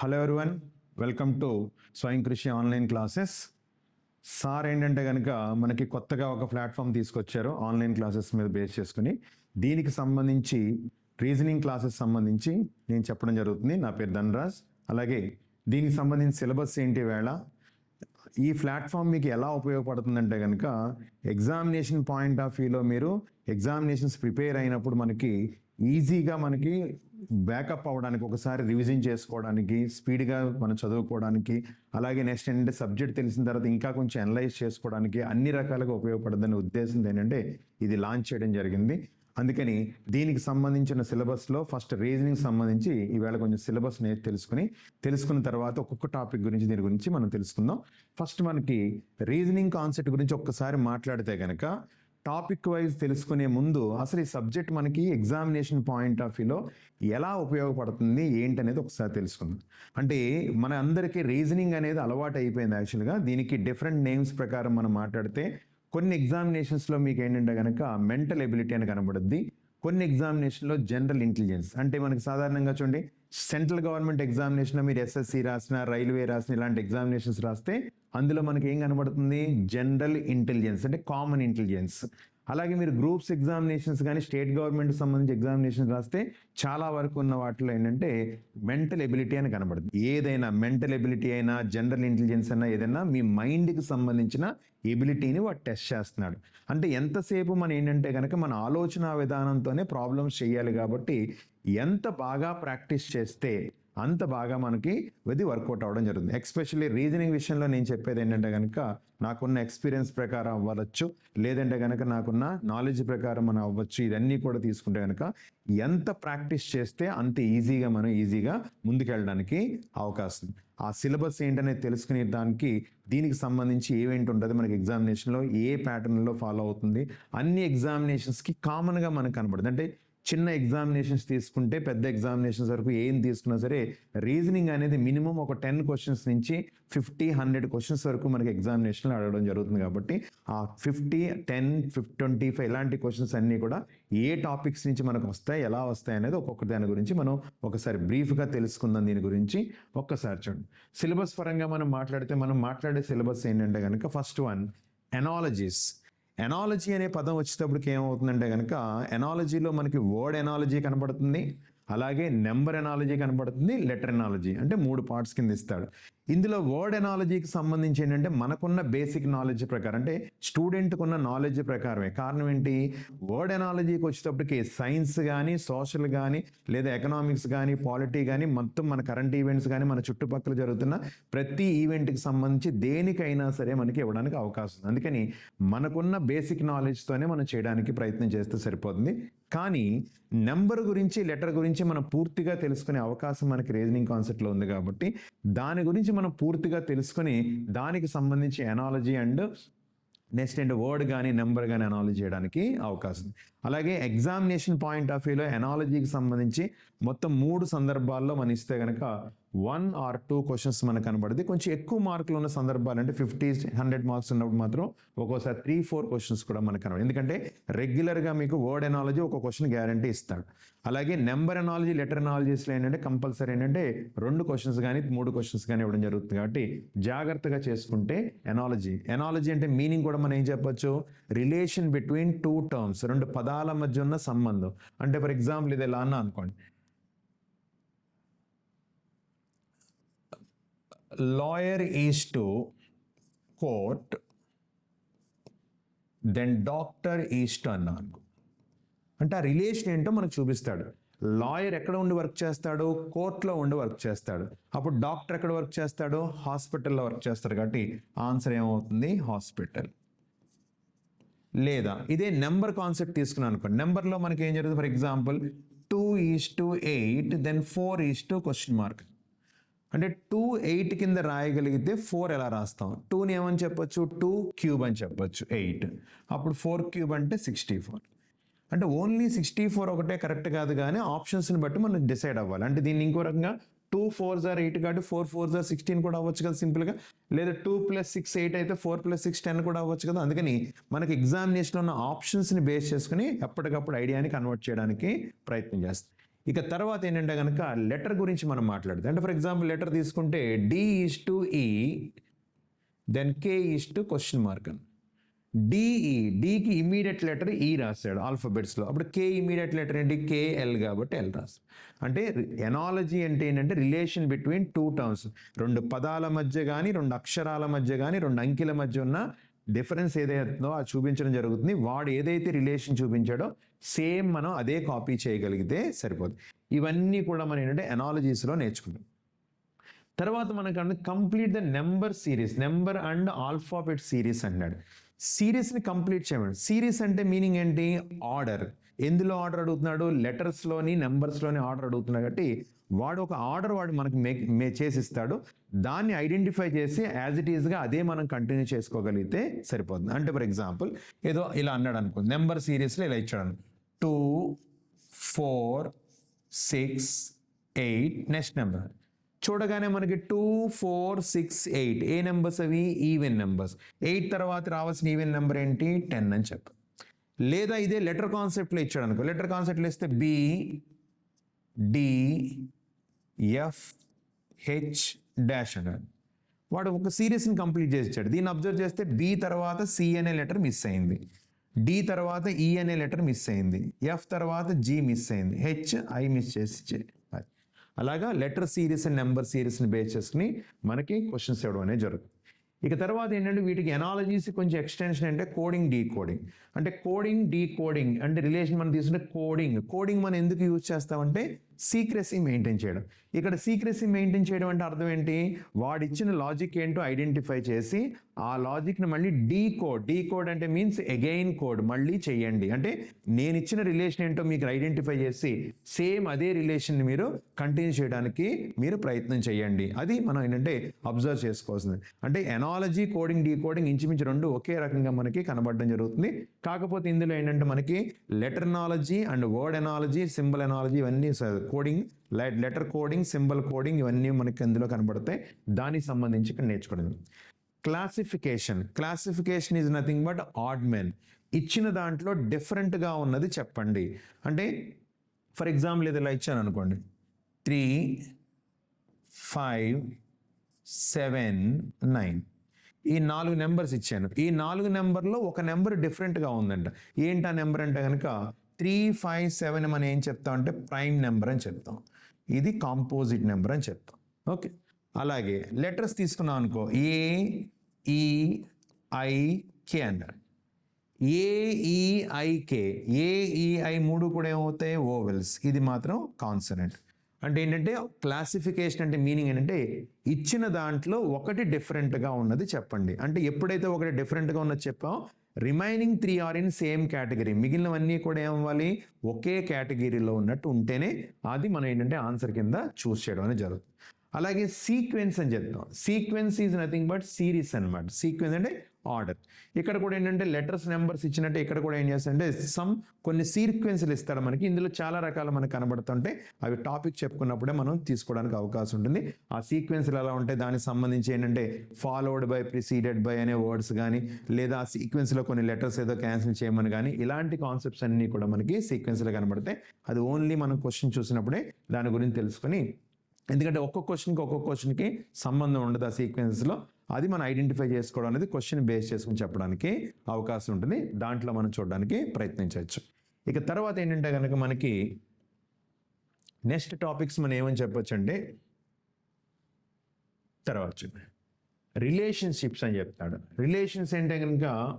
Hello everyone welcome to స్వయం కృషి online classes sir ఏంటంటే కనుక మనకి కొత్తగా ఒక ప్లాట్ఫామ్ తీసుకొచ్చారు ఆన్లైన్ క్లాసెస్ మీద బేస్ చేసుకుని. దీనికి సంబంధించి రీజనింగ్ క్లాసెస్ సంబంధించి నేను చెప్పడం జరుగుతుంది. నా పేరు ధనరాజ్. అలాగే దీనికి సంబంధించి సిలబస్ ఏంటి వేళ? ఈ ప్లాట్ఫామ్ మీకు ఎలా ఉపయోగపడుతుందంటే కనుక ఎగ్జామినేషన్ పాయింట్ ఆఫ్ వ్యూలో మీరు ఎగ్జామినేషన్స్ ప్రిపేర్ అయినప్పుడు మనకి ఈజీగా మనకి బ్యాకప్ అవ్వడానికి ఒకసారి రివిజన్ చేసుకోవడానికి స్పీడ్గా మనం చదువుకోవడానికి అలాగే నెక్స్ట్ ఏంటంటే సబ్జెక్ట్ తెలిసిన తర్వాత ఇంకా కొంచెం అనలైజ్ చేసుకోవడానికి అన్ని రకాలుగా ఉపయోగపడదనే ఉద్దేశం ఏంటంటే ఇది లాంచ్ చేయడం జరిగింది. అందుకని దీనికి సంబంధించిన సిలబస్లో ఫస్ట్ రీజనింగ్ సంబంధించి ఈవేళ కొంచెం సిలబస్ నే తెలుసుకుని తెలుసుకున్న తర్వాత ఒక్కొక్క టాపిక్ గురించి దీని గురించి మనం తెలుసుకుందాం. ఫస్ట్ మనకి రీజనింగ్ కాన్సెప్ట్ గురించి ఒక్కసారి మాట్లాడితే కనుక టాపిక్ వైజ్ తెలుసుకునే ముందు అసలు ఈ సబ్జెక్ట్ మనకి ఎగ్జామినేషన్ పాయింట్ ఆఫ్ వ్యూలో ఎలా ఉపయోగపడుతుంది ఏంటి అనేది ఒకసారి తెలుసుకుందాం. అంటే మన అందరికీ రీజనింగ్ అనేది అలవాటు అయిపోయింది యాక్చువల్గా. దీనికి డిఫరెంట్ నేమ్స్ ప్రకారం మనం మాట్లాడితే కొన్ని ఎగ్జామినేషన్స్లో మీకు ఏంటంటే కనుక మెంటల్ ఎబిలిటీ అని కనబడుద్ది. కొన్ని ఎగ్జామినేషన్లో జనరల్ ఇంటెలిజెన్స్. అంటే మనకి సాధారణంగా చూడండి సెంట్రల్ గవర్నమెంట్ ఎగ్జామినేషన్లో మీరు ఎస్ఎస్సి రాసిన రైల్వే రాసిన ఇలాంటి ఎగ్జామినేషన్స్ రాస్తే అందులో మనకి ఏం కనబడుతుంది? జనరల్ ఇంటెలిజెన్స్ అంటే కామన్ ఇంటెలిజెన్స్ అలాగే మీరు గ్రూప్స్ ఎగ్జామినేషన్స్ కానీ స్టేట్ గవర్నమెంట్ సంబంధించి ఎగ్జామినేషన్స్ రాస్తే చాలా వరకు ఉన్న వాటిలో ఏంటంటే మెంటల్ ఎబిలిటీ అని కనబడుతుంది. ఏదైనా మెంటల్ ఎబిలిటీ అయినా జనరల్ ఇంటెలిజెన్స్ అయినా ఏదైనా మీ మైండ్కి సంబంధించిన ఎబిలిటీని వాడు టెస్ట్ చేస్తున్నాడు. అంటే ఎంతసేపు మనం ఏంటంటే కనుక మన ఆలోచన విధానంతోనే ప్రాబ్లమ్స్ చేయాలి కాబట్టి ఎంత బాగా ప్రాక్టీస్ చేస్తే అంత బాగా మనకి ఇది వర్కౌట్ అవ్వడం జరుగుతుంది. ఎక్స్పెషల్లీ రీజనింగ్ విషయంలో నేను చెప్పేది ఏంటంటే కనుక నాకున్న ఎక్స్పీరియన్స్ ప్రకారం అవ్వచ్చు లేదంటే కనుక నాకున్న నాలెడ్జ్ ప్రకారం మనం అవ్వచ్చు ఇవన్నీ కూడా తీసుకుంటే కనుక ఎంత ప్రాక్టీస్ చేస్తే అంత ఈజీగా మనం ఈజీగా ముందుకెళ్ళడానికి అవకాశం. ఆ సిలబస్ ఏంటనేది తెలుసుకునే దానికి దీనికి సంబంధించి ఏవేంటి ఉంటుంది మనకి ఎగ్జామినేషన్లో ఏ ప్యాటర్న్లో ఫాలో అవుతుంది అన్ని ఎగ్జామినేషన్స్కి కామన్గా మనకు కనబడుతుంది. అంటే చిన్న ఎగ్జామినేషన్స్ తీసుకుంటే పెద్ద ఎగ్జామినేషన్స్ వరకు ఏం తీసుకున్నా సరే రీజనింగ్ అనేది మినిమం ఒక టెన్ క్వశ్చన్స్ నుంచి ఫిఫ్టీ హండ్రెడ్ క్వశ్చన్స్ వరకు మనకి ఎగ్జామినేషన్లో అడగడం జరుగుతుంది కాబట్టి ఆ ఫిఫ్టీ టెన్ ఫిఫ్ ట్వంటీ ఫైవ్ ఇలాంటి క్వశ్చన్స్ అన్నీ కూడా ఏ టాపిక్స్ నుంచి మనకు వస్తాయి ఎలా వస్తాయి అనేది ఒక్కొక్క దాని గురించి మనం ఒకసారి బ్రీఫ్గా తెలుసుకుందాం దీని గురించి ఒక్కసారి చూడండి. సిలబస్ పరంగా మనం మాట్లాడితే మనం మాట్లాడే సిలబస్ ఏంటంటే కనుక ఫస్ట్ వన్ ఎనాలజీస్ ఎనాలజీ అనే పదం వచ్చేటప్పటికి ఏమవుతుందంటే కనుక ఎనాలజీలో మనకి వర్డ్ ఎనాలజీ కనబడుతుంది అలాగే నెంబర్ ఎనాలజీ కనబడుతుంది లెటర్ ఎనాలజీ అంటే మూడు పార్ట్స్ కింద ఇస్తాడు. ఇందులో వర్డ్ ఎనాలజీకి సంబంధించి ఏంటంటే మనకున్న బేసిక్ నాలెడ్జ్ ప్రకారం అంటే స్టూడెంట్కి ఉన్న నాలెడ్జ్ ప్రకారమే. కారణం ఏంటి? వర్డ్ ఎనాలజీకి వచ్చేటప్పటికి సైన్స్ కానీ సోషల్ కానీ లేదా ఎకనామిక్స్ కానీ పాలిటీ కానీ మొత్తం మన కరెంట్ ఈవెంట్స్ కానీ మన చుట్టుపక్కల జరుగుతున్న ప్రతి ఈవెంట్కి సంబంధించి దేనికైనా సరే మనకి ఇవ్వడానికి అవకాశం ఉంది. అందుకని మనకున్న బేసిక్ నాలెడ్జ్తోనే మనం చేయడానికి ప్రయత్నం చేస్తే సరిపోతుంది. కానీ నెంబర్ గురించి లెటర్ గురించి మనం పూర్తిగా తెలుసుకునే అవకాశం మనకి రీజనింగ్ కాన్సెప్ట్లో ఉంది కాబట్టి దాని గురించి మనం పూర్తిగా తెలుసుకుని దానికి సంబంధించి analogy and next and word కానీ నెంబర్ కానీ అనాలజీ చేయడానికి అవకాశం. అలాగే ఎగ్జామినేషన్ పాయింట్ ఆఫ్ వ్యూలో ఎనాలజీకి సంబంధించి మొత్తం మూడు సందర్భాల్లో మనం ఇస్తే కనుక వన్ ఆర్ టూ క్వశ్చన్స్ మనకు కనబడుతుంది కొంచెం ఎక్కువ మార్కులు ఉన్న సందర్భాలు అంటే ఫిఫ్టీ హండ్రెడ్ మార్క్స్ ఉన్నప్పుడు మాత్రం ఒక్కోసారి త్రీ ఫోర్ క్వశ్చన్స్ కూడా మనకు కనబడి ఎందుకంటే రెగ్యులర్గా మీకు వర్డ్ ఎనాలజీ ఒక క్వశ్చన్ గ్యారంటీ ఇస్తాడు. అలాగే నెంబర్ ఎనాలజీ లెటర్ ఎనాలజీస్లో ఏంటంటే కంపల్సరీ ఏంటంటే రెండు క్వశ్చన్స్ కానీ మూడు క్వశ్చన్స్ కానీ ఇవ్వడం జరుగుతుంది. కాబట్టి జాగ్రత్తగా చేసుకుంటే ఎనాలజీ ఎనాలజీ అంటే మీనింగ్ కూడా మనం ఏం చెప్పొచ్చు? రిలేషన్ బిట్వీన్ టూ టర్మ్స్ రెండు పదాలు మధ్య ఉన్న సంబంధం. అంటే ఫర్ ఎగ్జాంపుల్ ఇది ఎలా అన్నా అనుకోండి. Lawyer is to court then doctor is to అన్నా అనుకో. అంటే ఆ రిలేషన్ ఏంటో మనకు చూపిస్తాడు. లాయర్ ఎక్కడ ఉండి వర్క్ చేస్తాడు? కోర్టులో ఉండి వర్క్ చేస్తాడు. అప్పుడు డాక్టర్ ఎక్కడ వర్క్ చేస్తాడు? హాస్పిటల్లో వర్క్ చేస్తాడు. కాబట్టి ఆన్సర్ ఏమవుతుంది? హాస్పిటల్ లేదా ఇదే నెంబర్ కాన్సెప్ట్ తీసుకున్నాను అనుకోండి. నెంబర్లో మనకి ఏం జరుగుతుంది? For example two is to eight then four is to question mark అంటే టూ ఎయిట్ కింద రాయగలిగితే ఫోర్ ఎలా రాస్తాం? టూని ఏమని చెప్పొచ్చు? టూ క్యూబ్ అని చెప్పొచ్చు ఎయిట్ అప్పుడు ఫోర్ క్యూబ్ అంటే సిక్స్టీ ఫోర్ అంటే ఓన్లీ సిక్స్టీ ఫోర్ ఒకటే కరెక్ట్ కాదు కానీ ఆప్షన్స్ని బట్టి మనం డిసైడ్ అవ్వాలి. అంటే దీన్ని ఇంకో రకంగా టూ ఫోర్ జార్ ఎయిట్ కాబట్టి ఫోర్ ఫోర్ జార్ సిక్స్టీన్ కూడా అవ్వచ్చు కదా సింపుల్గా లేదా టూ ప్లస్ సిక్స్ ఎయిట్ అయితే ఫోర్ ప్లస్ సిక్స్ టెన్ కూడా అవ్వచ్చు కదా. అందుకని మనకి ఎగ్జామినేషన్లో ఉన్న ఆప్షన్స్ని బేస్ చేసుకుని ఎప్పటికప్పుడు ఐడియాని కన్వర్ట్ చేయడానికి ప్రయత్నం చేస్తాం. ఇక తర్వాత ఏంటంటే కనుక లెటర్ గురించి మనం మాట్లాడదాం. అంటే ఫర్ ఎగ్జాంపుల్ లెటర్ తీసుకుంటే D is to E then K is to question mark అని. డిఈ డికి ఇమీడియట్ లెటర్ ఈ రాశాడు ఆల్ఫాబెట్స్లో అప్పుడు కే ఇమీడియట్ లెటర్ ఏంటి? కేఎల్ కాబట్టి ఎల్ రాశాడు. అంటే ఎనాలజీ అంటే ఏంటంటే రిలేషన్ బిట్వీన్ టూ టర్మ్స్ రెండు పదాల మధ్య కానీ రెండు అక్షరాల మధ్య కానీ రెండు అంకెల మధ్య ఉన్న డిఫరెన్స్ ఏదైతుందో అది చూపించడం జరుగుతుంది. వాడు ఏదైతే రిలేషన్ చూపించాడో సేమ్ మనం అదే కాపీ చేయగలిగితే సరిపోతుంది ఇవన్నీ కూడా మనం ఏంటంటే ఎనాలజీస్లో నేర్చుకుంటాం. తర్వాత మనకు complete the number series number and alphabet series అన్నాడు. సిరీస్ని కంప్లీట్ చేయమని సిరీస్ అంటే మీనింగ్ ఏంటి? ఆర్డర్. ఎందులో ఆర్డర్ అడుగుతున్నాడు? లెటర్స్లోని నెంబర్స్లోని ఆర్డర్ అడుగుతున్నాడు కాబట్టి వాడు ఒక ఆర్డర్ వాడు మనకి మే మే చేసిస్తాడు. దాన్ని ఐడెంటిఫై చేసి యాజ్ ఇట్ ఈస్గా అదే మనం కంటిన్యూ చేసుకోగలిగితే సరిపోతుంది. అంటే ఫర్ ఎగ్జాంపుల్ ఏదో ఇలా అన్నాడు అనుకో నెంబర్ సిరీస్లో ఇలా ఇచ్చాడు. Two four six eight next number. చూడగానే మనకి టూ ఫోర్ సిక్స్ ఎయిట్. ఏ నెంబర్స్ అవి? Even numbers. ఎయిట్ తర్వాత రావాల్సిన ఈవెన్ నెంబర్ ఏంటి? టెన్ అని చెప్పు. లేదా ఇదే లెటర్ కాన్సెప్ట్లో ఇచ్చాడు అనుకో లెటర్ కాన్సెప్ట్లో ఇస్తే B D F H dash అన్నాడు. వాడు ఒక సిరీస్ని కంప్లీట్ చేసాడు దీన్ని అబ్జర్వ్ చేస్తే బి తర్వాత సి అనే లెటర్ మిస్ అయింది. డి తర్వాత ఈ అనే లెటర్ మిస్ అయింది. ఎఫ్ తర్వాత జి మిస్ అయింది. హెచ్ ఐ మిస్ చేసి ఇచ్చాడు. అలాగా లెటర్ సిరీస్ అండ్ నెంబర్ సిరీస్ని బేస్ చేసుకుని మనకి క్వశ్చన్స్ ఇవ్వడం అనేది జరుగుతుంది. ఇక తర్వాత ఏంటంటే వీటికి ఎనాలజీస్ కొంచెం ఎక్స్టెన్షన్ అంటే కోడింగ్ డీ కోడింగ్ అంటే కోడింగ్ డీ కోడింగ్ అంటే రిలేషన్ మనం తీసుకుంటే కోడింగ్ కోడింగ్ మనం ఎందుకు యూజ్ చేస్తామంటే సీక్రెసీ మెయింటైన్ చేయడం. ఇక్కడ సీక్రెసీ మెయింటైన్ చేయడం అంటే అర్థం ఏంటి? వాడిచ్చిన లాజిక్ ఏంటో ఐడెంటిఫై చేసి ఆ లాజిక్ని మళ్ళీ డీ కోడ్ డీ కోడ్ అంటే మీన్స్ అగైన్ కోడ్ మళ్ళీ చేయండి. అంటే నేను ఇచ్చిన రిలేషన్ ఏంటో మీకు ఐడెంటిఫై చేసి సేమ్ అదే రిలేషన్ని మీరు కంటిన్యూ చేయడానికి మీరు ప్రయత్నం చేయండి. అది మనం ఏంటంటే అబ్జర్వ్ చేసుకోవాల్సింది. అంటే ఎనాలజీ కోడింగ్ డీ కోడింగ్ ఇంచుమించు రెండు ఒకే రకంగా మనకి కనబడడం జరుగుతుంది. కాకపోతే ఇందులో ఏంటంటే మనకి letter analogy and word analogy symbol analogy ఇవన్నీ coding letter coding symbol coding ఇవన్నీ మనకి ఇందులో కనబడతాయి. దానికి సంబంధించి ఇక్కడ నేర్చుకోవడం classification classification is nothing but odd men ఇచ్చిన దాంట్లో డిఫరెంట్గా ఉన్నది చెప్పండి. అంటే ఫర్ ఎగ్జాంపుల్ ఇది ఇలా ఇచ్చాను అనుకోండి. త్రీ ఫైవ్ సెవెన్ నైన్ ఈ నాలుగు నెంబర్స్ ఇచ్చాను. ఈ నాలుగు నెంబర్లో ఒక నెంబర్ డిఫరెంట్గా ఉందంట. ఏంటి ఆ నెంబర్ అంటే కనుక త్రీ ఫైవ్ సెవెన్ మనం ఏం చెప్తాం అంటే ప్రైమ్ నెంబర్ అని చెప్తాం. ఇది కాంపోజిట్ నెంబర్ అని చెప్తాం. ఓకే. అలాగే లెటర్స్ తీసుకున్నాం అనుకో. ఏ ఈ ఐ కే అన్నారు. ఏఈఐకే ఏఈఐ మూడు కూడా ఏమవుతాయి? ఓవెల్స్. ఇది మాత్రం కాన్సనెంట్. అంటే ఏంటంటే క్లాసిఫికేషన్ అంటే మీనింగ్ ఏంటంటే ఇచ్చిన దాంట్లో ఒకటి డిఫరెంట్గా ఉన్నది చెప్పండి. అంటే ఎప్పుడైతే ఒకటి డిఫరెంట్గా ఉన్నది చెప్పాం remaining three are in same category మిగిలినవన్నీ కూడా ఏమవ్వాలి ఒకే కేటగిరీలో ఉన్నట్టు ఉంటేనే అది మనం ఏంటంటే ఆన్సర్ కింద చూస్ చేయడం అనేది జరుగుతుంది. అలాగే సీక్వెన్స్ అని చెప్తాం. Sequence is nothing but series అనమాట సీక్వెన్స్ అంటే ఆర్డర్ ఇక్కడ కూడా ఏంటంటే లెటర్స్ నెంబర్స్ ఇచ్చినట్టే ఇక్కడ కూడా ఏం చేస్తారంటే సమ్ కొన్ని సీక్వెన్స్లు ఇస్తాడు మనకి. ఇందులో చాలా రకాలు మనకు కనబడుతుంటే అవి టాపిక్ చెప్పుకున్నప్పుడే మనం తీసుకోవడానికి అవకాశం ఉంటుంది. ఆ సీక్వెన్స్లు ఎలా ఉంటాయి దానికి సంబంధించి ఏంటంటే ఫాలోడ్ బై ప్రిసీడెడ్ బై అనే వర్డ్స్ కానీ లేదా ఆ సీక్వెన్స్లో కొన్ని లెటర్స్ ఏదో క్యాన్సిల్ చేయమని కానీ ఇలాంటి కాన్సెప్ట్స్ అన్నీ కూడా మనకి సీక్వెన్స్లో కనబడతాయి. అది ఓన్లీ మనం క్వశ్చన్ చూసినప్పుడే దాని గురించి తెలుసుకొని ఎందుకంటే ఒక్కొక్క క్వశ్చన్కి ఒక్కొక్క క్వశ్చన్కి సంబంధం ఉండదు ఆ సీక్వెన్స్లో. అది మనం ఐడెంటిఫై చేసుకోవడం అనేది క్వశ్చన్ బేస్ చేసుకుని చెప్పడానికి అవకాశం ఉంటుంది. దాంట్లో మనం చూడడానికి ప్రయత్నించవచ్చు. ఇక తర్వాత ఏంటంటే కనుక మనకి నెక్స్ట్ టాపిక్స్ మనం ఏమని చెప్పొచ్చు అంటే తర్వాత రిలేషన్షిప్స్ అని చెప్తాడు. రిలేషన్స్ ఏంటంటే కనుక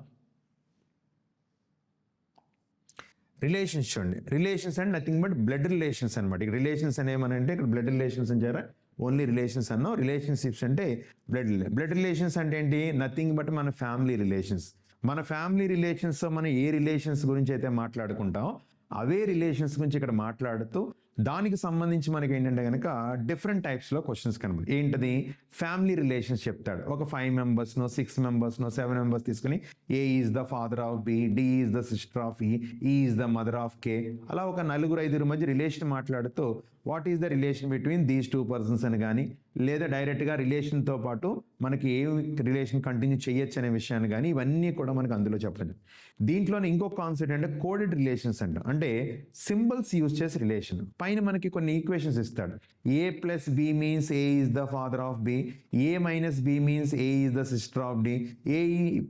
రిలేషన్స్ చూడండి. Relations and nothing but blood relations అనమాట రిలేషన్స్ రిలేషన్స్ అనేమనంటే ఇక్కడ బ్లడ్ రిలేషన్స్ అని చేరా ఓన్లీ రిలేషన్స్ అన్నో రిలేషన్షిప్స్ అంటే బ్లడ్ బ్లడ్ రిలేషన్స్ అంటే ఏంటి? నథింగ్ బట్ మన ఫ్యామిలీ రిలేషన్స్ మన ఫ్యామిలీ రిలేషన్స్తో మనం ఏ రిలేషన్స్ గురించి అయితే మాట్లాడుకుంటామో అవే రిలేషన్స్ గురించి ఇక్కడ మాట్లాడుతూ దానికి సంబంధించి మనకి ఏంటంటే కనుక డిఫరెంట్ టైప్స్లో క్వశ్చన్స్ కనబడి. ఏంటది? ఫ్యామిలీ రిలేషన్స్ చెప్తాడు. ఒక ఫైవ్ మెంబర్స్నో సిక్స్ మెంబర్స్నో సెవెన్ మెంబర్స్ తీసుకుని A is the father of B D is the sister of E is the mother of K అలా ఒక నలుగురు ఐదుగురు మధ్య రిలేషన్ మాట్లాడుతూ what is the relation between these two persons అని కానీ లేదా డైరెక్ట్గా రిలేషన్తో పాటు మనకి ఏ రిలేషన్ కంటిన్యూ చేయొచ్చు అనే విషయాన్ని కానీ ఇవన్నీ కూడా మనకు అందులో చెప్పలేదు దీంట్లోనే ఇంకొక కాన్సెప్ట్ అంటే కోడెడ్ రిలేషన్స్ అంట. అంటే సింబల్స్ యూజ్ చేసి రిలేషన్ పై ఆయన మనకి కొన్ని ఈక్వేషన్స్ ఇస్తాడు. A plus B means A is the father of B A minus B means A is the sister of D A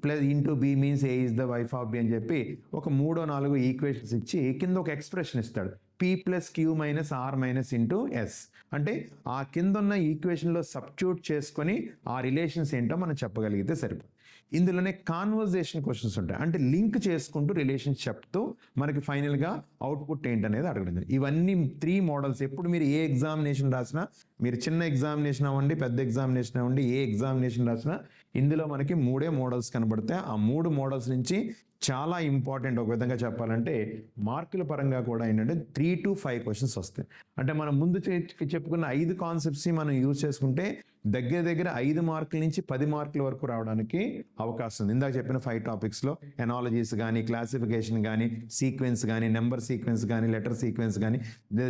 plus into B means A is the wife of B అని చెప్పి ఒక మూడో నాలుగు equations ఇచ్చి కింద ఒక expression ఇస్తాడు. P plus Q minus R minus into S అంటే ఆ కింద ఉన్న ఈక్వేషన్లో సబ్స్ట్యూట్ చేసుకొని ఆ రిలేషన్స్ ఏంటో మనం చెప్పగలిగితే సరిపోతుంది. ఇందులోనే కాన్వర్జేషన్ క్వశ్చన్స్ ఉంటాయి అంటే లింక్ చేసుకుంటూ రిలేషన్ చెప్తూ మనకి ఫైనల్గా అవుట్పుట్ ఏంటనేది అడగడం జరిగింది. ఇవన్నీ త్రీ మోడల్స్ ఎప్పుడు మీరు ఏ ఎగ్జామినేషన్ రాసినా మీరు చిన్న ఎగ్జామినేషన్ అవ్వండి పెద్ద ఎగ్జామినేషన్ అవ్వండి ఏ ఎగ్జామినేషన్ రాసినా ఇందులో మనకి మూడే మోడల్స్ కనబడతాయి. ఆ మూడు మోడల్స్ నుంచి చాలా ఇంపార్టెంట్ ఒక విధంగా చెప్పాలంటే మార్కుల పరంగా కూడా ఏంటంటే త్రీ టు ఫైవ్ క్వశ్చన్స్ వస్తాయి. అంటే మనం ముందు చే- చెప్పుకున్న ఐదు కాన్సెప్ట్స్ మనం యూజ్ చేసుకుంటే దగ్గర దగ్గర ఐదు మార్కుల నుంచి పది మార్కుల వరకు రావడానికి అవకాశం ఉంది. ఇందాక చెప్పిన ఫైవ్ టాపిక్స్లో ఎనాలజీస్ కానీ క్లాసిఫికేషన్ కానీ సీక్వెన్స్ కానీ నెంబర్ సీక్వెన్స్ కానీ లెటర్ సీక్వెన్స్ కానీ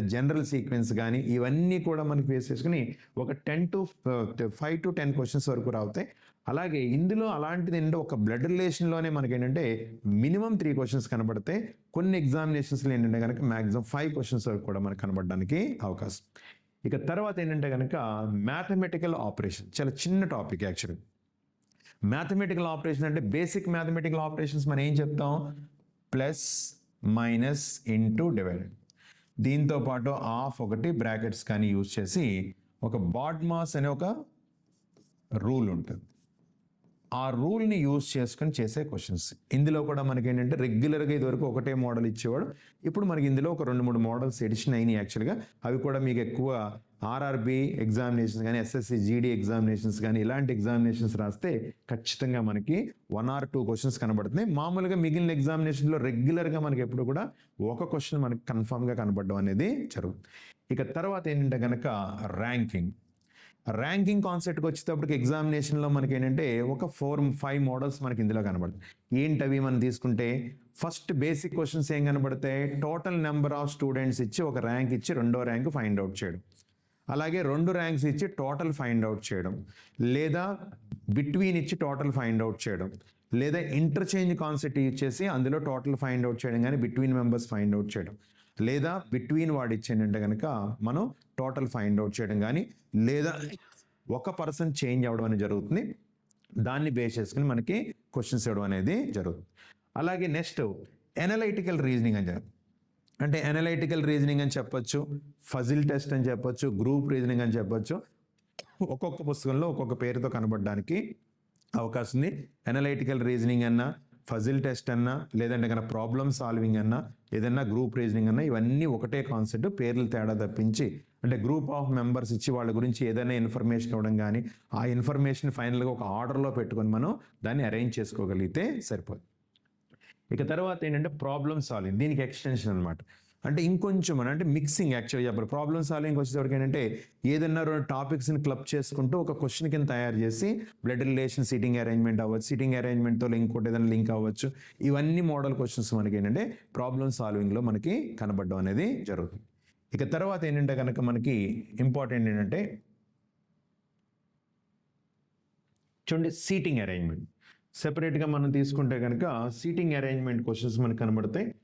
జనరల్ సీక్వెన్స్ కానీ ఇవన్నీ కూడా మనకి బేస్ చేసుకుని ఒక ten to five to ten questions వరకు రావుతాయి. అలాగే ఇందులో అలాంటిది ఏంటంటే ఒక బ్లడ్ రిలేషన్లోనే మనకి ఏంటంటే మినిమం త్రీ క్వశ్చన్స్ కనబడితే కొన్ని ఎగ్జామినేషన్స్లో ఏంటంటే కనుక మ్యాక్సిమం ఫైవ్ క్వశ్చన్స్ వరకు కూడా మనకు కనబడడానికి అవకాశం. ఇక తర్వాత ఏంటంటే కనుక మ్యాథమెటికల్ ఆపరేషన్ చాలా చిన్న టాపిక్ యాక్చువల్గా మ్యాథమెటికల్ ఆపరేషన్ అంటే బేసిక్ మ్యాథమెటికల్ ఆపరేషన్స్ మనం ఏం చెప్తాం? ప్లస్ మైనస్ ఇంటూ డివైడెడ్ దీంతో పాటు ఆఫ్ ఒకటి బ్రాకెట్స్ కానీ యూజ్ చేసి ఒక బాడ్మాస్ అనే ఒక రూల్ ఉంటుంది. ఆ రూల్ని యూజ్ చేసుకొని చేసే క్వశ్చన్స్ ఇందులో కూడా మనకి ఏంటంటే రెగ్యులర్గా ఇదివరకు ఒకటే మోడల్ ఇచ్చేవాడు. ఇప్పుడు మనకి ఇందులో ఒక రెండు మూడు మోడల్స్ ఎడిషన్ అయినాయి యాక్చువల్గా అవి కూడా మీకు ఎక్కువ ఆర్ఆర్బి ఎగ్జామినేషన్స్ కానీ ఎస్ఎస్సి జీడీ ఎగ్జామినేషన్స్ కానీ ఇలాంటి ఎగ్జామినేషన్స్ రాస్తే ఖచ్చితంగా మనకి వన్ ఆర్ టూ క్వశ్చన్స్ కనబడుతున్నాయి. మామూలుగా మిగిలిన ఎగ్జామినేషన్లో రెగ్యులర్గా మనకి ఎప్పుడు కూడా ఒక క్వశ్చన్ మనకి కన్ఫామ్గా కనబడడం అనేది జరుగుతుంది ఇక తర్వాత ఏంటంటే కనుక ర్యాంకింగ్ ర్యాంకింగ్ కాన్సెప్ట్కి వచ్చేటప్పటికి ఎగ్జామినేషన్లో మనకి ఏంటంటే ఒక ఫోర్ ఫైవ్ మోడల్స్ మనకి ఇందులో కనబడతాయి. ఏంటవి మనం తీసుకుంటే ఫస్ట్ బేసిక్ క్వశ్చన్స్ ఏం కనబడతాయి? టోటల్ నెంబర్ ఆఫ్ స్టూడెంట్స్ ఇచ్చి ఒక ర్యాంక్ ఇచ్చి రెండో ర్యాంక్ ఫైండ్ అవుట్ చేయడం. అలాగే రెండు ర్యాంక్స్ ఇచ్చి టోటల్ ఫైండ్ అవుట్ చేయడం. లేదా బిట్వీన్ ఇచ్చి టోటల్ ఫైండ్ అవుట్ చేయడం. లేదా ఇంటర్చేంజ్ కాన్సెప్ట్ ఇచ్చేసి అందులో టోటల్ ఫైండ్ అవుట్ చేయడం. కానీ బిట్వీన్ మెంబర్స్ ఫైండ్ అవుట్ చేయడం. లేదా బిట్వీన్ వాడు ఇచ్చిందంటే కనుక మనం టోటల్ ఫైండ్ అవుట్ చేయడం కానీ లేదా ఒక పర్సన్ చేంజ్ అవ్వడం అనేది జరుగుతుంది. దాన్ని బేస్ చేసుకుని మనకి క్వశ్చన్స్ ఇవ్వడం అనేది జరుగుతుంది. అలాగే నెక్స్ట్ ఎనలైటికల్ రీజనింగ్ అని చెప్పి అంటే ఎనలైటికల్ రీజనింగ్ అని చెప్పొచ్చు ఫజిల్ టెస్ట్ అని చెప్పొచ్చు గ్రూప్ రీజనింగ్ అని చెప్పొచ్చు. ఒక్కొక్క పుస్తకంలో ఒక్కొక్క పేరుతో కనబడడానికి అవకాశం ఉంది. ఎనలైటికల్ రీజనింగ్ అన్నా ఫజిల్ టెస్ట్ అన్నా లేదంటే కనుక ప్రాబ్లమ్ సాల్వింగ్ అన్నా ఏదైనా గ్రూప్ రీజనింగ్ అన్నా ఇవన్నీ ఒకటే కాన్సెప్ట్ పేర్లు తేడా తప్పించి అంటే గ్రూప్ ఆఫ్ మెంబర్స్ ఇచ్చి వాళ్ళ గురించి ఏదైనా ఇన్ఫర్మేషన్ ఇవ్వడం కానీ ఆ ఇన్ఫర్మేషన్ ఫైనల్గా ఒక ఆర్డర్లో పెట్టుకొని మనం దాన్ని అరేంజ్ చేసుకోగలిగితే సరిపోతుంది ఇక తర్వాత ఏంటంటే ప్రాబ్లమ్ సాల్వింగ్ దీనికి ఎక్స్టెన్షన్ అనమాట అంటే ఇంకొంచెం అని అంటే మిక్సింగ్ యాక్చువల్గా చెప్పాలి. ప్రాబ్లమ్ సాల్వింగ్ వచ్చేసరికి ఏంటంటే ఏదన్నా రెండు టాపిక్స్ని క్లబ్ చేసుకుంటూ ఒక క్వశ్చన్ కింద తయారు చేసి బ్లడ్ రిలేషన్ సీటింగ్ అరేంజ్మెంట్ అవ్వచ్చు సీటింగ్ అరేంజ్మెంట్తో ఇంకోటి ఏదైనా లింక్ అవ్వచ్చు. ఇవన్నీ మోడల్ క్వశ్చన్స్ మనకి ఏంటంటే ప్రాబ్లమ్ సాల్వింగ్లో మనకి కనబడడం అనేది జరుగుతుంది. ఇక తర్వాత ఏంటంటే కనుక మనకి ఇంపార్టెంట్ ఏంటంటే చూడండి సీటింగ్ అరేంజ్మెంట్ సెపరేట్గా మనం తీసుకుంటే కనుక సీటింగ్ అరేంజ్మెంట్ క్వశ్చన్స్ మనకు కనబడతాయి.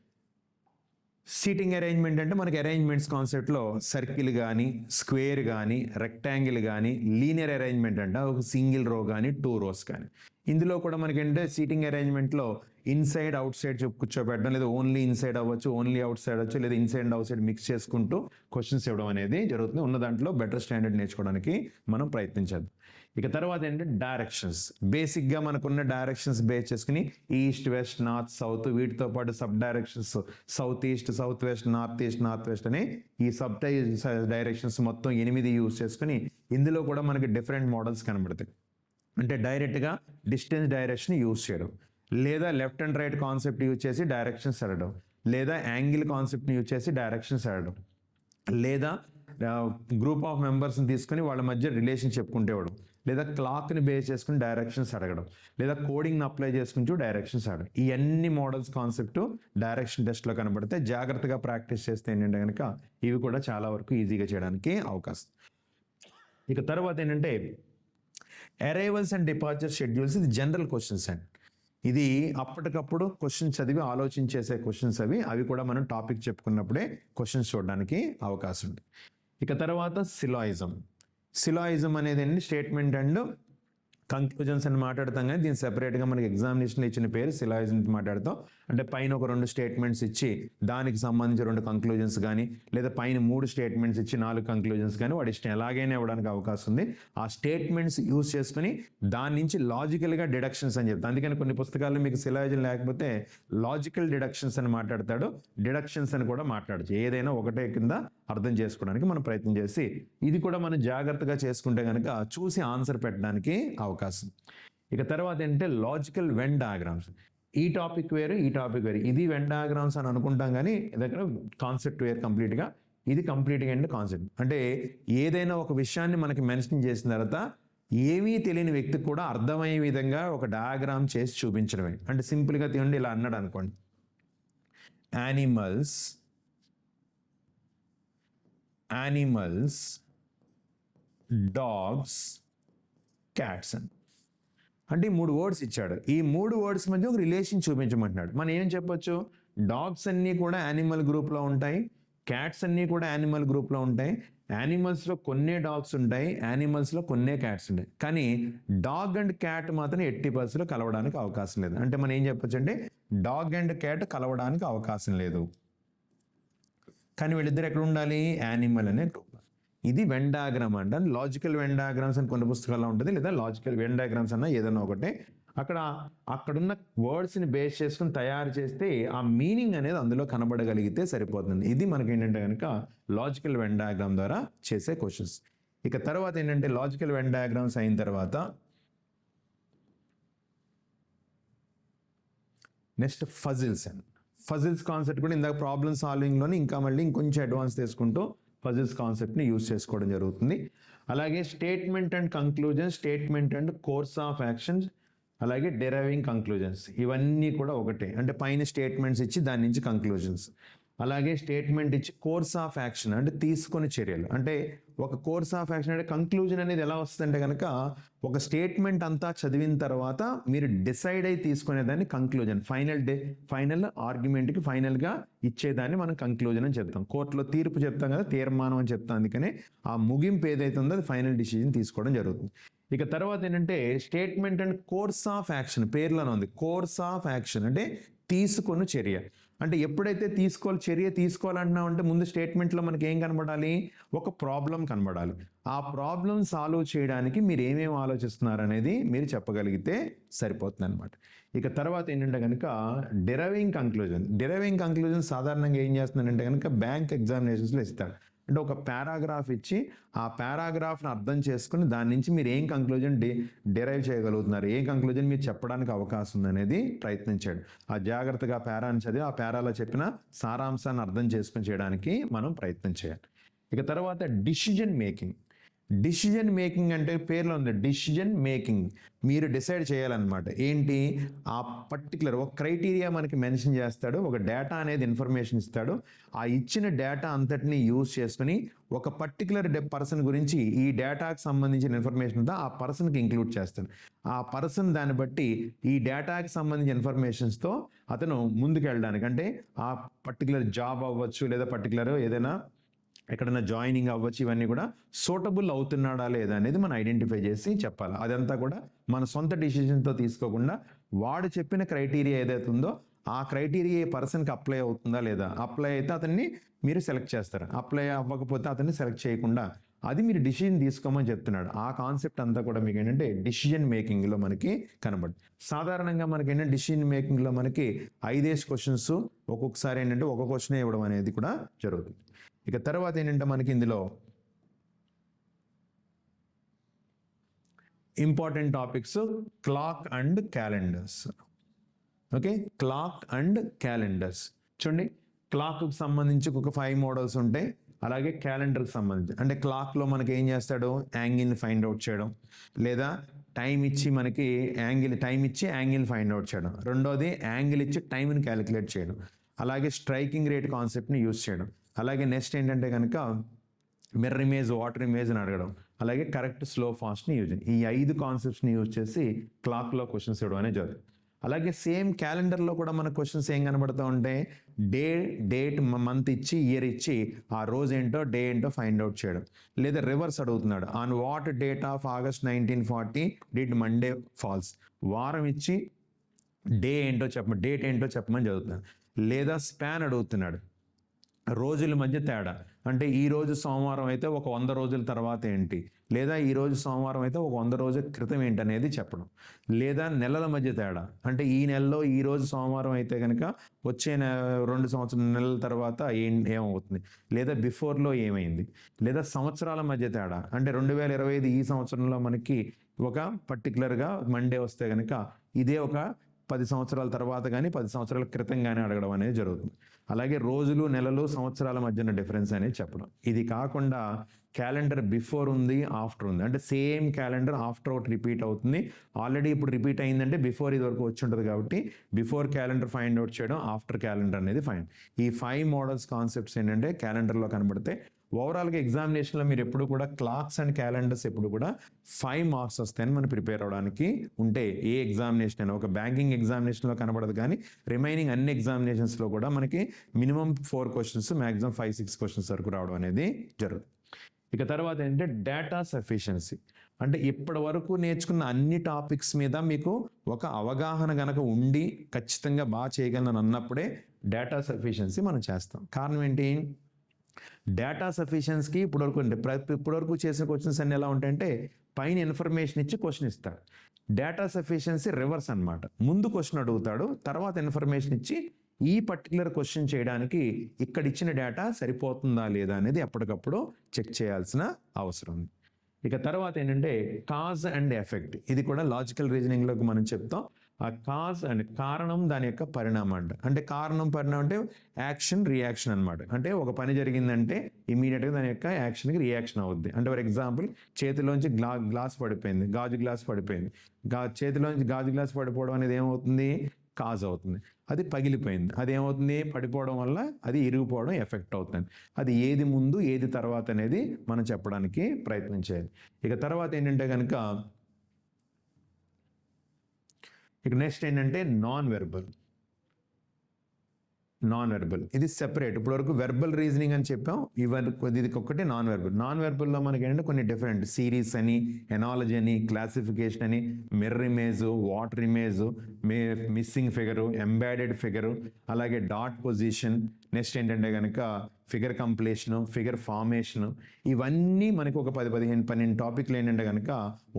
సీటింగ్ అరేంజ్మెంట్ అంటే మనకి అరేంజ్మెంట్స్ కాన్సెప్ట్లో సర్కిల్ కానీ స్క్వేర్ కానీ రెక్టాంగిల్ కానీ లీనియర్ అరేంజ్మెంట్ అంటే. ఒక సింగిల్ రో కానీ టూ రోస్ కానీ ఇందులో కూడా మనకి ఏంటంటే సీటింగ్ అరేంజ్మెంట్లో ఇన్సైడ్ అవుట్ సైడ్ కూర్చోబెట్టడం లేదా ఓన్లీ ఇన్సైడ్ అవ్వచ్చు ఓన్లీ అవుట్ సైడ్ అవ్వచ్చు లేదా inside and outside mix చేసుకుంటూ క్వశ్చన్స్ ఇవ్వడం అనేది జరుగుతుంది. ఉన్న దాంట్లో బెటర్ స్టాండర్డ్ నేర్చుకోవడానికి మనం ప్రయత్నించద్దాం. ఇక తర్వాత ఏంటంటే డైరెక్షన్స్ బేసిక్గా మనకున్న డైరెక్షన్స్ బేస్ చేసుకుని ఈస్ట్ వెస్ట్ నార్త్ సౌత్ వీటితో పాటు sub directions south east south west north east north west అని ఈ సబ్ డైరెక్షన్స్ మొత్తం ఎనిమిది యూజ్ చేసుకుని ఇందులో కూడా మనకి డిఫరెంట్ మోడల్స్ కనబడతాయి. అంటే డైరెక్ట్గా డిస్టెన్స్ డైరెక్షన్ యూజ్ చేయడం. లేదా left and right concept use చేసి డైరెక్షన్స్ అడడం లేదా యాంగిల్ కాన్సెప్ట్ని యూజ్ చేసి డైరెక్షన్స్ అడడం లేదా గ్రూప్ ఆఫ్ మెంబర్స్ని తీసుకొని వాళ్ళ మధ్య రిలేషన్ చెప్పుకుంటేవాడు లేదా క్లాక్ని బేస్ చేసుకుని డైరెక్షన్స్ అడగడం లేదా కోడింగ్ని అప్లై చేసుకుని డైరెక్షన్స్ అడగడం. ఈ అన్ని మోడల్స్ కాన్సెప్ట్ డైరెక్షన్ టెస్ట్లో కనబడితే జాగ్రత్తగా ప్రాక్టీస్ చేస్తే ఏంటంటే కనుక ఇవి కూడా చాలా వరకు ఈజీగా చేయడానికి అవకాశం. ఇక తర్వాత ఏంటంటే అరైవల్స్ అండ్ డిపార్చర్ షెడ్యూల్స్ ఇది జనరల్ క్వశ్చన్స్ అండ్. ఇది అప్పటికప్పుడు క్వశ్చన్ చదివి ఆలోచించేసే క్వశ్చన్స్ అవి అవి కూడా మనం టాపిక్ చెప్పుకున్నప్పుడే క్వశ్చన్స్ చూడడానికి అవకాశం ఉంది. ఇక తర్వాత సిలాయిజం. సిలాయిజం అనేది అండి స్టేట్మెంట్ అండ్ కంక్లూజన్స్ అని మాట్లాడతాం కానీ దీన్ని సెపరేట్గా మనకి ఎగ్జామినేషన్లో ఇచ్చిన పేరు సిలాయిజం మాట్లాడతాం. అంటే పైన ఒక రెండు స్టేట్మెంట్స్ ఇచ్చి దానికి సంబంధించి రెండు కంక్లూజన్స్ కానీ లేదా పైన మూడు స్టేట్మెంట్స్ ఇచ్చి నాలుగు కంక్లూజన్స్ కానీ వాడి ఇష్టం ఎలాగైనా ఇవ్వడానికి అవకాశం ఉంది. ఆ స్టేట్మెంట్స్ యూజ్ చేసుకుని దాని నుంచి లాజికల్గా డిడక్షన్స్ అని చెప్తాను అందుకని కొన్ని పుస్తకాల్లో మీకు సిలాయిజం లేకపోతే లాజికల్ డిడక్షన్స్ అని మాట్లాడతాడు. డిడక్షన్స్ అని కూడా మాట్లాడచ్చు. ఏదైనా ఒకటే కింద అర్థం చేసుకోవడానికి మనం ప్రయత్నం చేసి ఇది కూడా మనం జాగ్రత్తగా చేసుకుంటే కనుక చూసి ఆన్సర్ పెట్టడానికి అవకాశం. ఇక తర్వాత ఏంటంటే లాజికల్ వెన్ డయాగ్రామ్స్. ఈ టాపిక్ వేరు ఈ టాపిక్ వేరు. ఇది వెన్ డయాగ్రామ్స్ అని అనుకుంటాం కానీ దగ్గర కాన్సెప్ట్ వేరు కంప్లీట్గా. ఇది కంప్లీట్గా అండి కాన్సెప్ట్? అంటే ఏదైనా ఒక విషయాన్ని మనకి మెన్షన్ చేసిన తర్వాత ఏమీ తెలియని వ్యక్తికి కూడా అర్థమయ్యే విధంగా ఒక డయాగ్రామ్ చేసి చూపించడమే. అంటే సింపుల్గా తీయండి ఇలా అన్నాడు అనుకోండి. యానిమల్స్ యానిమల్స్ డాగ్స్ క్యాట్స్ అని. అంటే ఈ మూడు వర్డ్స్ ఇచ్చాడు. ఈ మూడు వర్డ్స్ మధ్య ఒక రిలేషన్ చూపించమంటున్నాడు. మనం ఏం చెప్పొచ్చు? డాగ్స్ అన్నీ కూడా యానిమల్ గ్రూప్లో ఉంటాయి. క్యాట్స్ అన్నీ కూడా యానిమల్ గ్రూప్లో ఉంటాయి. యానిమల్స్లో కొన్నే డాగ్స్ ఉంటాయి. యానిమల్స్లో కొన్నే క్యాట్స్ ఉంటాయి. కానీ డాగ్ అండ్ క్యాట్ మాత్రం ఎట్టి పరిస్థితుల్లో కలవడానికి అవకాశం లేదు. అంటే మనం ఏం చెప్పొచ్చు అంటే డాగ్ అండ్ క్యాట్ కలవడానికి అవకాశం లేదు. కానీ వీళ్ళిద్దరు ఎక్కడ ఉండాలి? యానిమల్ అనే గ్రూప్ ఇది వెన్ డయాగ్రామ్ అంట లాజికల్ వెన్ డయాగ్రామ్స్ అని కొన్ని పుస్తకాల్లో ఉంటుంది. లేదా లాజికల్ వెన్ డయాగ్రామ్స్ అన్న ఏదైనా ఒకటే. అక్కడ అక్కడున్న వర్డ్స్ని బేస్ చేసుకుని తయారు చేస్తే ఆ మీనింగ్ అనేది అందులో కనబడగలిగితే సరిపోతుంది. ఇది మనకి ఏంటంటే కనుక లాజికల్ వెన్ డయాగ్రామ్ ద్వారా చేసే క్వశ్చన్స్ ఇక తర్వాత ఏంటంటే లాజికల్ వెన్ డయాగ్రామ్స్ అయిన తర్వాత next puzzles and puzzles concept కూడా ఇందాక ప్రాబ్లమ్ సాల్వింగ్లోనే ఇంకా మళ్ళీ ఇంకొంచెం అడ్వాన్స్ తీసుకుంటూ ఫజిల్స్ కాన్సెప్ట్ని యూజ్ చేసుకోవడం జరుగుతుంది. అలాగే statement and conclusion statement and course of actions అలాగే డెరైవింగ్ కంక్లూజన్స్ ఇవన్నీ కూడా ఒకటే. అంటే పైన స్టేట్మెంట్స్ ఇచ్చి దాని నుంచి కంక్లూజన్స్ అలాగే స్టేట్మెంట్ ఇచ్చి కోర్స్ ఆఫ్ యాక్షన్ అంటే తీసుకుని చర్యలు. అంటే ఒక కోర్స్ ఆఫ్ యాక్షన్ అంటే కంక్లూజన్ అనేది ఎలా వస్తుందంటే కనుక ఒక స్టేట్మెంట్ అంతా చదివిన తర్వాత మీరు డిసైడ్ అయి తీసుకునేదాన్ని కంక్లూజన్ ఫైనల్ డే ఫైనల్ ఆర్గ్యుమెంట్కి ఫైనల్గా ఇచ్చేదాన్ని మనం కంక్లూజన్ అని చెప్తాం. కోర్టులో తీర్పు చెప్తాం కదా తీర్మానం అని చెప్తాం. అందుకనే ఆ ముగింపు ఏదైతే ఉందో అది ఫైనల్ డిసిజన్ తీసుకోవడం జరుగుతుంది. ఇక తర్వాత ఏంటంటే statement and course of action పేర్లోనే ఉంది. కోర్స్ ఆఫ్ యాక్షన్ అంటే తీసుకున్న చర్య. అంటే ఎప్పుడైతే తీసుకోవాలి చర్య తీసుకోవాలంటున్నాం అంటే ముందు స్టేట్మెంట్లో మనకి ఏం కనబడాలి? ఒక ప్రాబ్లం కనబడాలి. ఆ ప్రాబ్లం సాల్వ్ చేయడానికి మీరు ఏమేమి ఆలోచిస్తున్నారు అనేది మీరు చెప్పగలిగితే సరిపోతుంది అనమాట ఇక తర్వాత ఏంటంటే కనుక డెరవింగ్ కంక్లూజన్ డెరవింగ్ కంక్లూజన్ సాధారణంగా ఏం చేస్తున్నారంటే కనుక బ్యాంక్ ఎగ్జామినేషన్స్లో ఇస్తాడు. అంటే ఒక పారాగ్రాఫ్ ఇచ్చి ఆ పారాగ్రాఫ్ని అర్థం చేసుకుని దాని నుంచి మీరు ఏం కంక్లూజన్ డి డిరైవ్ చేయగలుగుతున్నారు? ఏం కంక్లూజన్ మీరు చెప్పడానికి అవకాశం ఉంది అనేది ప్రయత్నించాడు. ఆ జాగ్రత్తగా పారాని చదివి ఆ పారాలో చెప్పిన సారాంశాన్ని అర్థం చేసుకుని చేయడానికి మనం ప్రయత్నం చేయాలి. ఇక తర్వాత డిసిజన్ మేకింగ్ డిసిజన్ మేకింగ్ అంటే పేర్లో ఉంది. డిసిజన్ మేకింగ్ మీరు డిసైడ్ చేయాలన్నమాట. ఏంటి? ఆ పర్టికులర్ ఒక క్రైటీరియా మనకి మెన్షన్ చేస్తాడు. ఒక డేటా అనేది ఇన్ఫర్మేషన్ ఇస్తాడు. ఆ ఇచ్చిన డేటా అంతటిని యూజ్ చేసుకుని ఒక పర్టికులర్ పర్సన్ గురించి ఈ డేటాకి సంబంధించిన ఇన్ఫర్మేషన్ అంతా ఆ పర్సన్కి ఇంక్లూడ్ చేస్తాడు. ఆ పర్సన్ దాన్ని బట్టి ఈ డేటాకి సంబంధించిన ఇన్ఫర్మేషన్స్తో అతను ముందుకు వెళ్ళడానికి అంటే ఆ పర్టికులర్ జాబ్ అవ్వచ్చు లేదా పర్టికులర్ ఏదైనా ఎక్కడైనా జాయినింగ్ అవ్వచ్చు ఇవన్నీ కూడా సూటబుల్ అవుతున్నాడా లేదా అనేది మనం ఐడెంటిఫై చేసి చెప్పాలి. అదంతా కూడా మన సొంత డిసిషన్తో తీసుకోకుండా వాడు చెప్పిన క్రైటీరియా ఏదైతే ఉందో ఆ క్రైటీరియా ఏ పర్సన్కి అప్లై అవుతుందా లేదా అప్లై అయితే అతన్ని మీరు సెలెక్ట్ చేస్తారు. అప్లై అవ్వకపోతే అతన్ని సెలెక్ట్ చేయకుండా అది మీరు డిసిజన్ తీసుకోమని చెప్తున్నాడు. ఆ కాన్సెప్ట్ అంతా కూడా మీకు ఏంటంటే డిసిజన్ మేకింగ్లో మనకి కనబడు సాధారణంగా మనకి ఏంటంటే డిసిజన్ మేకింగ్లో మనకి ఐదేసి క్వశ్చన్స్ ఒక్కొక్కసారి ఏంటంటే ఒక క్వశ్చనే ఇవ్వడం అనేది కూడా జరుగుతుంది. ఇక తర్వాత ఏంటంటే మనకి ఇందులో important topics clock and calendars. Okay? Clock and calendars. చూడండి క్లాక్కి సంబంధించి ఒక ఫైవ్ మోడల్స్ ఉంటాయి అలాగే క్యాలెండర్కి సంబంధించి. అంటే క్లాక్లో మనకి ఏం చేస్తాడు? యాంగిల్ని ఫైండ్ అవుట్ చేయడం. లేదా టైం ఇచ్చి మనకి యాంగిల్ టైం ఇచ్చి యాంగిల్ ఫైండ్ అవుట్ చేయడం. రెండోది యాంగిల్ ఇచ్చి టైంని క్యాలిక్యులేట్ చేయడం. అలాగే స్ట్రైకింగ్ రేట్ కాన్సెప్ట్ని యూజ్ చేయడం. అలాగే నెక్స్ట్ ఏంటంటే కనుక మిర్రర్ ఇమేజ్ వాటర్ ఇమేజ్ అని అడగడం. అలాగే కరెక్ట్ స్లో ఫాస్ట్ని యూజ్ చేయడం. ఈ ఐదు కాన్సెప్ట్స్ని యూజ్ చేసి క్లాక్లో క్వశ్చన్స్ ఇవ్వడం అనేది జరుగుతుంది. అలాగే సేమ్ క్యాలెండర్లో కూడా మన క్వశ్చన్స్ ఏం కనబడుతూ ఉంటాయి? డే డేట్ మంత్ ఇచ్చి ఇయర్ ఇచ్చి ఆ రోజు ఏంటో డే ఏంటో ఫైండ్ అవుట్ చేయడం. లేదా రివర్స్ అడుగుతున్నాడు. On what date of August nineteen forty did Monday falls వారం ఇచ్చి డే ఏంటో చెప్ప డేట్ ఏంటో చెప్పమని చదువుతున్నాడు. లేదా స్పాన్ అడుగుతున్నాడు. రోజుల మధ్య తేడా. అంటే ఈ రోజు సోమవారం అయితే ఒక వంద రోజుల తర్వాత ఏంటి? లేదా ఈ రోజు సోమవారం అయితే ఒక వంద రోజుల క్రితం ఏంటి అనేది చెప్పడం. లేదా నెలల మధ్య తేడా. అంటే ఈ నెలలో ఈ రోజు సోమవారం అయితే కనుక వచ్చే రెండు సంవత్సరం నెలల తర్వాత ఏం ఏమవుతుంది? లేదా బిఫోర్లో ఏమైంది? లేదా సంవత్సరాల మధ్య తేడా. అంటే రెండు వేల ఇరవై ఐదు ఈ సంవత్సరంలో మనకి ఒక పర్టికులర్గా మండే వస్తే కనుక ఇదే ఒక పది సంవత్సరాల తర్వాత కానీ పది సంవత్సరాల క్రితం కానీ అడగడం అనేది జరుగుతుంది. అలాగే రోజులు నెలలు సంవత్సరాల మధ్యన డిఫరెన్స్ అనేది చెప్పడం ఇది కాకుండా క్యాలెండర్ బిఫోర్ ఉంది ఆఫ్టర్ ఉంది. అంటే సేమ్ క్యాలెండర్ ఆఫ్టర్ ఒకటి రిపీట్ అవుతుంది. ఆల్రెడీ ఇప్పుడు రిపీట్ అయిందంటే బిఫోర్ ఇది వరకు వచ్చి ఉంటుంది కాబట్టి బిఫోర్ క్యాలెండర్ ఫైండ్ అవుట్ చేయడం ఆఫ్టర్ క్యాలెండర్ అనేది ఫైండ్ ఈ ఫైవ్ మోడల్స్ కాన్సెప్ట్స్ ఏంటంటే క్యాలెండర్లో కనబడితే ఓవరాల్గా ఎగ్జామినేషన్లో మీరు ఎప్పుడు కూడా క్లాక్స్ అండ్ క్యాలెండర్స్ ఎప్పుడు కూడా ఫైవ్ మార్క్స్ వస్తాయని మనం ప్రిపేర్ అవడానికి ఉంటే ఏ ఎగ్జామినేషన్ అయినా ఒక బ్యాంకింగ్ ఎగ్జామినేషన్లో కనబడదు కానీ రిమైనింగ్ అన్ని ఎగ్జామినేషన్స్లో కూడా మనకి minimum four questions maximum five six questions వరకు రావడం అనేది జరుగుతుంది ఇక తర్వాత ఏంటంటే డేటా సఫిషియన్సీ అంటే ఇప్పటి వరకు నేర్చుకున్న అన్ని టాపిక్స్ మీద మీకు ఒక అవగాహన గనక ఉండి ఖచ్చితంగా బాగా చేయగలను అన్నప్పుడే డేటా సఫిషియన్సీ మనం చేస్తాం. కారణం ఏంటి? డేటా సఫిషియన్స్కి ఇప్పటివరకు వరకు ప్రతి ఇప్పటివరకు చేసిన క్వశ్చన్స్ అన్ని ఎలా ఉంటాయంటే పైన ఇన్ఫర్మేషన్ ఇచ్చి క్వశ్చన్ ఇస్తాడు డేటా సఫిషియన్సీ రివర్స్ అనమాట ముందు క్వశ్చన్ అడుగుతాడు తర్వాత ఇన్ఫర్మేషన్ ఇచ్చి ఈ పర్టికులర్ క్వశ్చన్ చేయడానికి ఇక్కడ ఇచ్చిన డేటా సరిపోతుందా లేదా అనేది ఎప్పటికప్పుడు చెక్ చేయాల్సిన అవసరం ఉంది. ఇక తర్వాత ఏంటంటే కాజ్ అండ్ ఎఫెక్ట్ ఇది కూడా లాజికల్ రీజనింగ్లోకి మనం చెప్తాం. ఆ కాజ్ అండ్ కారణం దాని యొక్క పరిణామం అంట. అంటే కారణం పరిణామం అంటే యాక్షన్ రియాక్షన్ అన్నమాట. అంటే ఒక పని జరిగిందంటే ఇమీడియట్గా దాని యొక్క యాక్షన్కి రియాక్షన్ అవుద్ది. అంటే ఫర్ ఎగ్జాంపుల్ చేతిలోంచి గ్లా గ్లాస్ పడిపోయింది. గాజు గ్లాస్ పడిపోయింది. గా చేతిలోంచి గాజు గ్లాస్ పడిపోవడం అనేది ఏమవుతుంది? కాజ్ అవుతుంది. అది పగిలిపోయింది. అది ఏమవుతుంది? పడిపోవడం వల్ల అది ఇరిగిపోవడం ఎఫెక్ట్ అవుతుంది. అది ఏది ముందు ఏది తర్వాత అనేది మనం చెప్పడానికి ప్రయత్నం చేయాలి. ఇక తర్వాత ఏంటంటే కనుక ఇక నెక్స్ట్ ఏంటంటే నాన్ వెర్బల్ నాన్ వెర్బల్ ఇది సెపరేట్ ఇప్పుడు వరకు వెర్బల్ రీజనింగ్ అని చెప్పాం. ఇవన్నీ ఇది ఒక్కటి నాన్ వెర్బల్ నాన్ వెర్బల్లో మనకి ఏంటంటే కొన్ని డిఫరెంట్ సిరీస్ అని ఎనాలజీ అని క్లాసిఫికేషన్ అని మిర్రర్ ఇమేజ్ వాటర్ ఇమేజ్ మే మిస్సింగ్ ఫిగరు ఎంబాడెడ్ ఫిగరు అలాగే డాట్ పొజిషన్ నెక్స్ట్ ఏంటంటే కనుక ఫిగర్ కంప్లీషన్ ఫిగర్ ఫార్మేషన్ ఇవన్నీ మనకి ఒక పది పదిహేను పన్నెండు టాపిక్లు ఏంటంటే కనుక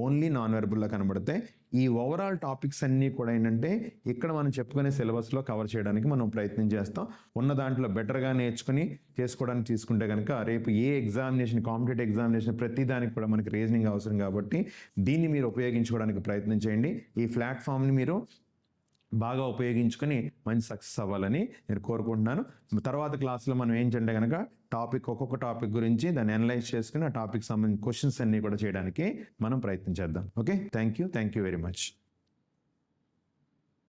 ఓన్లీ నాన్ వెర్బుల్లో కనబడతాయి. ఈ ఓవరాల్ టాపిక్స్ అన్నీ కూడా ఏంటంటే ఇక్కడ మనం చెప్పుకునే సిలబస్లో కవర్ చేయడానికి మనం ప్రయత్నం చేస్తాం. ఉన్న దాంట్లో బెటర్గా నేర్చుకుని చేసుకోవడానికి తీసుకుంటే కనుక రేపు ఏ ఎగ్జామినేషన్ కాంపిటేటివ్ ఎగ్జామినేషన్ ప్రతి దానికి కూడా మనకి రీజనింగ్ అవసరం కాబట్టి దీన్ని మీరు ఉపయోగించుకోవడానికి ప్రయత్నం చేయండి. ఈ ప్లాట్ఫామ్ని మీరు బాగా ఉపయోగించుకొని మంచి సక్సెస్ అవ్వాలని నేను కోరుకుంటున్నాను. తర్వాత క్లాస్లో మనం ఏంటంటే కనుక టాపిక్ ఒక్కొక్క టాపిక్ గురించి దాన్ని అనలైజ్ చేసుకుని ఆ టాపిక్ సంబంధించిన క్వశ్చన్స్ అన్నీ కూడా చేయడానికి మనం ప్రయత్నం చేద్దాం. Okay? Thank you thank you very much.